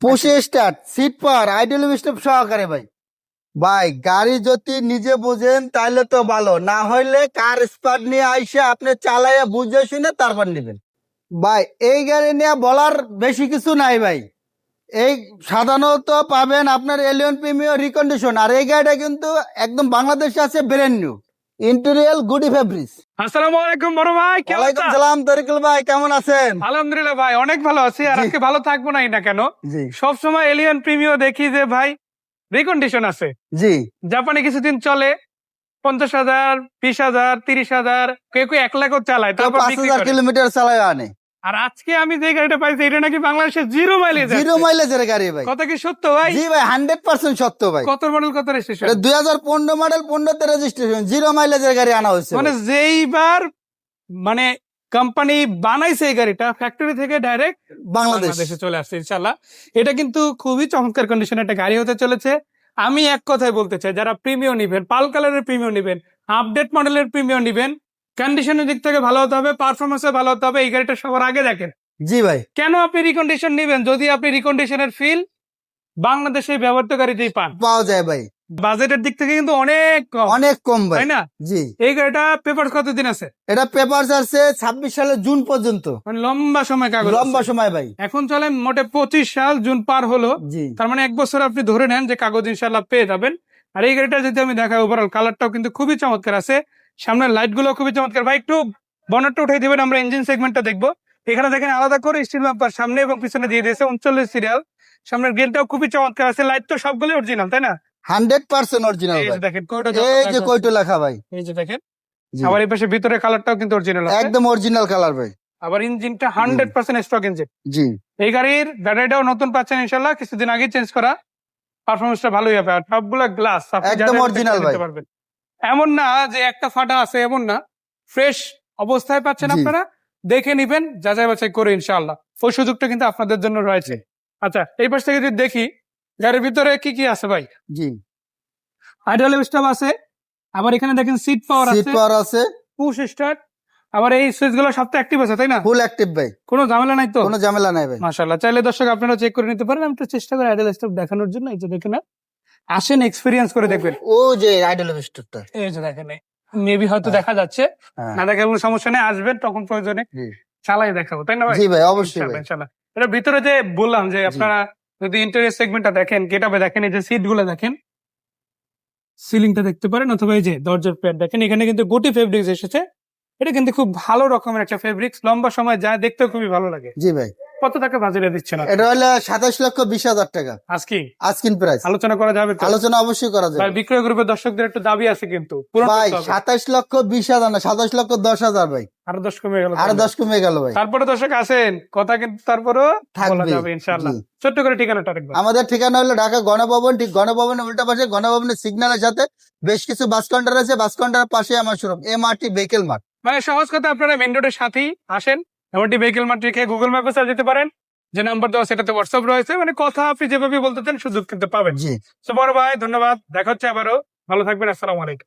পুষে start seat per idle step সহকারে ভাই। ভাই, গাড়ি যদি নিজে বুঝেন তাহলে তো ভালো। না হইলে কার স্পার্ট নিয়ে আইসে আপনি চালাইয়া বুঝে শুনে তারপর নেবেন। ভাই, এই গাড়ি নিয়ে বলার বেশি কিছু নাই ভাই। এই সাধারণত পাবেন আপনার এলিয়ন প্রিমিয়ার রিকন্ডিশন আর এই গাড়িটা কিন্তু একদম বাংলাদেশে আছে ব্র্যান্ড নিউ ইন্টেরিয়াল গুডি ফেব্রিক্স আসসালামু আলাইকুম বড় ভাই কেমন আছেন? সালাম তরিকুল ভাই কেমন আছেন? আলহামদুলিল্লাহ ভাই অনেক ভালো আছি। আর আজকে ভালো থাকব না না কেন? সব সময় এলিয়ন প্রিমিও দেখি যে ভাই রিকন্ডিশন আছে। জি। জাপানে কিছুদিন চলে পঞ্চাশ হাজার বিশ হাজার তিরিশ হাজার কেউ কেউ এক লাখও চালায় তারপর পাঁচ হাজার কিলোমিটার চালায় আনে। আর আজকে আমি যে গাড়িটা পাইছি এটা নাকি বাংলাদেশে জিরো মাইলেজ জিরো মাইলেজের গাড়ি ভাই। কত কি সত্য ভাই? জি ভাই হান্ড্রেড পার্সেন্ট সত্য ভাই। কত মডেল কত রেজিস্ট্রেশন দুই হাজার পনেরো মডেল পনেরোতে রেজিস্ট্রেশন জিরো মাইলেজের গাড়ি আনা হয়েছে মানে যেইবার মানে কোম্পানি বানাইছে এই গাড়িটা ফ্যাক্টরি থেকে ডাইরেক্ট বাংলাদেশ। বাংলাদেশে চলে আসছে ইনশাল্লাহ এটা কিন্তু খুবই চমৎকার কন্ডিশন একটা গাড়ি হতে চলেছে। আমি এক কথায় বলতে চাই যারা প্রিমিয়াম নিবেন পাল কালারের প্রিমিয়াম নিবেন আপডেট মডেলের প্রিমিয়াম নিবেন কন্ডিশনের দিক থেকে ভালো হতে হবে পারফরমেন্সে ভালো হতে হবে এই গাড়িটা সবার আগে দেখেন। জি ভাই। কেন আপনি রিকন্ডিশন নিবেন? যদি আপনি রিকন্ডিশনের ফিল বাংলাদেশে ব্যবহৃত গাড়িতেই পান। পাওয়া যায় ভাই। বাজেটের দিক থেকে কিন্তু অনেক অনেক কম ভাই। না? জি। এই গাড়িটা পেপার কতদিন আছে? এটা পেপার আছে ছাব্বিশ সালের জুন পর্যন্ত। মানে লম্বা সময় কাগজ লম্বা সময় ভাই। এখন চলে মোটে পঁচিশ সাল জুন পার হলো। জি। তার মানে এক বছর আপনি ধরে নেন যে কাগজ ইনশাল্লাহ পেয়ে যাবেন। আর এই গাড়িটা যদি আমি দেখাই ওভারঅল কালারটাও কিন্তু খুবই চমৎকার আছে। সামনের লাইটগুলো খুবই চমৎকার। ভাই একটু বনারটা উঠাই দিবেন আমরা ইঞ্জিন সেগমেন্টটা দেখব। এখানে দেখেন আলাদা করে স্টিল বাম্পার সামনে এবং পিছনে দিয়ে দিয়েছে উনচল্লিশ সিরিয়াল সামনের গ্রিলটাও খুবই চমৎকার আছে লাইট তো সবগুলো অরিজিনাল তাই না? হান্ড্রেড পার্সেন্ট অরিজিনাল এই দেখেন এই যে লেখা ভাই। এই যে দেখেন আবার এই পাশে ভিতরে কালারটাও কিন্তু অরিজিনাল একদম অরিজিনাল কালার ভাই। আবার ইঞ্জিনটা হান্ড্রেড পার্সেন্ট স্টক ইঞ্জিন জি। এই গাড়ির ব্যাটারিটাও নতুন পাচ্ছেন ইনশাল্লাহ কিছুদিন আগে চেঞ্জ করা। পারফরমেন্সটা ভালোই হবে আর সবগুলা গ্লাস একদম অরিজিনাল ভাই। পারবেন। এমন না যে একটা ফাটা আছে এমন না। ফ্রেশ অবস্থায় পাচ্ছেন আপনারা। দেখে নিবেন যাচাই বাছাই করে ইনশাআল্লাহ। ওই সুযোগটা কিন্তু আপনাদের জন্য রয়েছে। আচ্ছা এই পাশ থেকে যদি দেখি গাড়ির ভিতরে কি কি আছে ভাই? জি। আইডল স্টাফ আছে। আবার এখানে দেখেন সিট পাওয়ার সিট পাওয়ার আছে। পুশ স্টার্ট আবার এই সুইচগুলো সব তো অ্যাক্টিভ আছে তাই না? ফুল অ্যাক্টিভ ভাই। কোনো ঝামেলা নাই তো? কোনো ঝামেলা নাই ভাই। মাশাল্লাহ চাইলে দর্শক আপনারা চেক করে নিতে পারেন। আমি তো চেষ্টা করি আইডল স্টপ দেখানোর জন্য। এই যে দেখেন না। আসেন এক্সপিরিয়েন্স করে দেখবেন। ও যে আইডল স্টোরটা এই যে দেখেন মেবি হয়তো দেখা যাচ্ছে। হ্যাঁ। না দেখে কোনো সমস্যা নেই আসবেন তখন প্রয়োজনে চালাই দেখাবো তাই না ভাই? জি ভাই অবশ্যই ইনশাল্লাহ। এটা ভিতরে যে বললাম যে আপনারা যদি ইন্টারিয়ার সেগমেন্টটা দেখেন গেটআপে দেখেন এই যে সিটগুলো দেখেন সিলিংটা দেখতে পারেন অথবা এই যে দরজার প্যাড দেখেন এখানে কিন্তু গোটি ফেব্রিক্স এসেছে। এটা কিন্তু খুব ভালো রকমের একটা ফেব্রিক্স লম্বা সময় যায় দেখতেও খুবই ভালো লাগে। জি ভাই। কত টাকা বাজারে দিচ্ছে না এটা হলো সাতাশ লক্ষ বিশ হাজার টাকা। আজকে আজকিন প্রাইস আলোচনা করা যাবে আলোচনা অবশ্যই করা যাবে। বিক্রয় গ্রুপের দর্শকদের একটু দাবি আছে কিন্তু। ভাই সাতাশ লক্ষ বিশ হাজার না সাতাশ লক্ষ দশ হাজার ভাই। আরও দশ কমে গেল আরও দশ কমে গেল ভাই। তারপরে দর্শক আছেন কথা কিন্তু তারপরেও বলা থাকবে ইনশাআল্লাহ। ছোট্ট করে ঠিকানাটা রাখবেন আমাদের ঠিকানা হলো ঢাকা গণভবন ঠিক গণভবনের উল্টা পাশে গণভবনের সিগন্যালের সাথে। বেশ কিছু বাস কাউন্টার আছে বাস কাউন্টারের পাশে আমার showroom M R T vehicle mart. মানে সহজ কথা আপনারা মেন রোডের সাথেই আসেন। এমনটি ভেহিকেল মাঠ রেখে গুগল ম্যাপে সার্চ দিতে পারেন। যে নাম্বার দেওয়া সেটাতে হোয়াটসঅ্যাপ রয়েছে মানে কথা আপনি যেভাবে বলতে চান সুযোগ কিন্তু পাবেন। জি। বড় ভাই ধন্যবাদ। দেখা হচ্ছে আবারও। ভালো থাকবেন আসসালাম আলাইকুম।